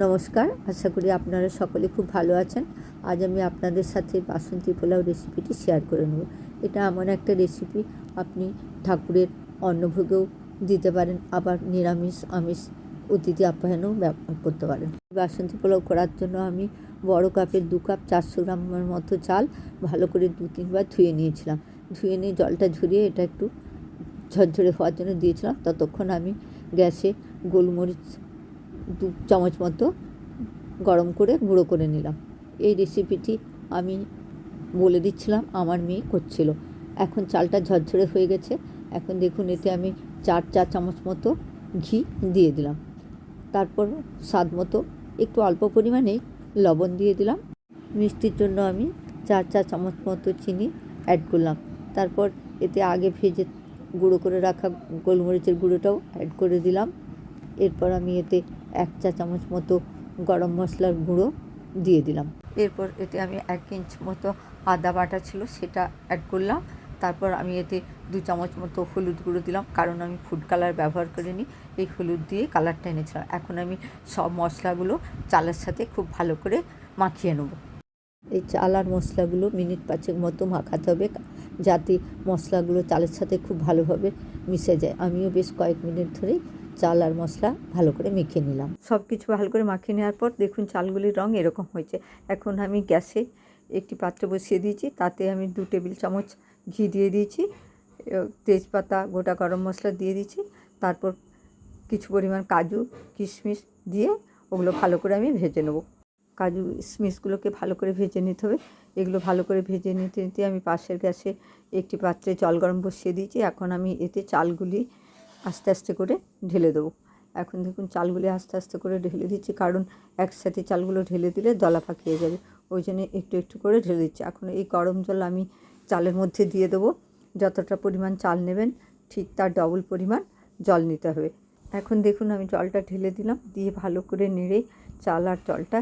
নমস্কার, আশা করি আপনারা সকলে খুব ভালো আছেন। আজ আমি আপনাদের সাথে বাসন্তী পোলাও রেসিপিটি শেয়ার করে নেব। এটা এমন একটা রেসিপি আপনি ঠাকুরের অন্নভোগেও দিতে পারেন, আবার নিরামিষ, আমিষ অতিথি আপ্যায়নেও ব্যবহার করতে পারেন। বাসন্তী পোলাও করার জন্য আমি বড় কাপের দু কাপ চারশো গ্রামের মতো চাল ভালো করে দু তিনবার ধুয়ে নিয়েছিলাম। ধুয়ে নিয়ে জলটা ঝরিয়ে এটা একটু ঝরঝরে হওয়ার জন্য দিয়েছিলাম। ততক্ষণ আমি গ্যাসে গোলমরিচ দু চামচ মতো গরম করে গুঁড়ো করে নিলাম। এই রেসিপিটি আমি বলে দিচ্ছিলাম, আমার মেয়ে করছিল। এখন চালটা ঝরঝরে হয়ে গেছে। এখন দেখুন, এতে আমি চার চা চামচ মতো ঘি দিয়ে দিলাম। তারপর স্বাদ মতো একটু অল্প পরিমাণেই লবণ দিয়ে দিলাম। মিষ্টির জন্য আমি চার চা চামচ মতো চিনি অ্যাড করলাম। তারপর এতে আগে ভেজে গুঁড়ো করে রাখা গোলমরিচের গুঁড়োটাও অ্যাড করে দিলাম। এরপর আমি এতে এক চা চামচ মতো গরম মশলার গুঁড়ো দিয়ে দিলাম। এরপর এতে আমি এক ইঞ্চ মতো আদা বাটা ছিল সেটা অ্যাড করলাম। তারপর আমি এতে দু চামচ মতো হলুদ গুঁড়ো দিলাম, কারণ আমি ফুড কালার ব্যবহার করিনি। এই হলুদ দিয়ে কালারটা এনেছিলাম। এখন আমি সব মশলাগুলো চালের সাথে খুব ভালো করে মাখিয়ে নেব। এই চাল আর মশলাগুলো মিনিট পাঁচেক মতো মাখাতে হবে, যাতে মশলাগুলো চালের সাথে খুব ভালোভাবে মিশে যায়। আমিও বেশ কয়েক মিনিট ধরেই চাল আর মশলা ভালো করে মেখে নিলাম। সব কিছু ভালো করে মাখিয়ে নেওয়ার পর দেখুন চালগুলির রঙ এরকম হয়েছে। এখন আমি গ্যাসে একটি পাত্র বসিয়ে দিয়েছি, তাতে আমি দু টেবিল চামচ ঘি দিয়ে দিয়েছি তেজপাতা, গোটা গরম মশলা দিয়ে দিয়েছি, তারপর কিছু পরিমাণ কাজু, কিশমিশ দিয়ে ওগুলো ভালো করে আমি ভেজে নেব। কাজু, কিশমিশগুলোকে ভালো করে ভেজে নিতে হবে। এগুলো ভালো করে ভেজে নিতে নিতে আমি পাশের গ্যাসে একটি পাত্রে জল গরম বসিয়ে দিয়েছি। এখন আমি এতে চালগুলি আস্তে আস্তে করে ঢেলে দেবো। এখন দেখুন চালগুলি আস্তে আস্তে করে ঢেলে দিচ্ছি, কারণ একসাথে চালগুলো ঢেলে দিলে দলা পাকিয়ে যাবে। ওই জন্য একটু একটু করে ঢেলে দিচ্ছি। এখন এই গরম জল আমি চালের মধ্যে দিয়ে দেবো। যতটা পরিমাণ চাল নেবেন, ঠিক তার ডবল পরিমাণ জল নিতে হবে। এখন দেখুন আমি জলটা ঢেলে দিলাম, দিয়ে ভালো করে নেড়ে চাল আর জলটা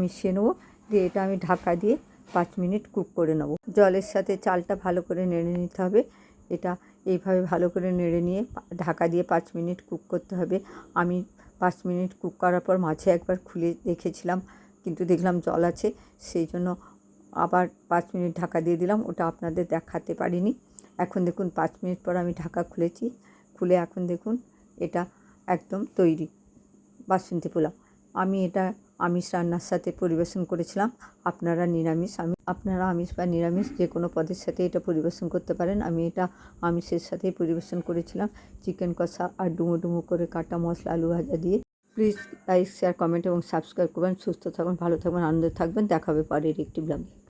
মিশিয়ে নেব। দিয়ে এটা আমি ঢাকা দিয়ে পাঁচ মিনিট কুক করে নেব। জলের সাথে চালটা ভালো করে নেড়ে নিতে হবে। এটা এইভাবে ভালো করে নেড়ে নিয়ে ঢাকা দিয়ে পাঁচ মিনিট কুক করতে হবে। আমি পাঁচ মিনিট কুক করার পর মাঝে একবার খুলে দেখেছিলাম, কিন্তু দেখলাম জল আছে, সেই জন্য আবার পাঁচ মিনিট ঢাকা দিয়ে দিলাম, ওটা আপনাদের দেখাতে পারিনি। এখন দেখুন, পাঁচ মিনিট পর আমি ঢাকা খুলেছি। খুলে এখন দেখুন, এটা একদম তৈরি বাসন্তী পোলাও। আমি এটা আমিষ রান্নার সাথে পরিবেশন করেছিলাম। আপনারা নিরামিষ, আমি, আপনারা আমিষ বা নিরামিষ যে কোনো পদের সাথে এটা পরিবেশন করতে পারেন। আমি এটা আমিষের সাথেই পরিবেশন করেছিলাম। চিকেন কষা আর ডুমো ডুমো করে কাটা মশলা, আলু ভাজা দিয়ে। প্লিজ লাইক, শেয়ার, কমেন্ট এবং সাবস্ক্রাইব করবেন। সুস্থ থাকবেন ভালো থাকবেন আনন্দে থাকবেন। দেখাবে পরের একটি ব্লগে।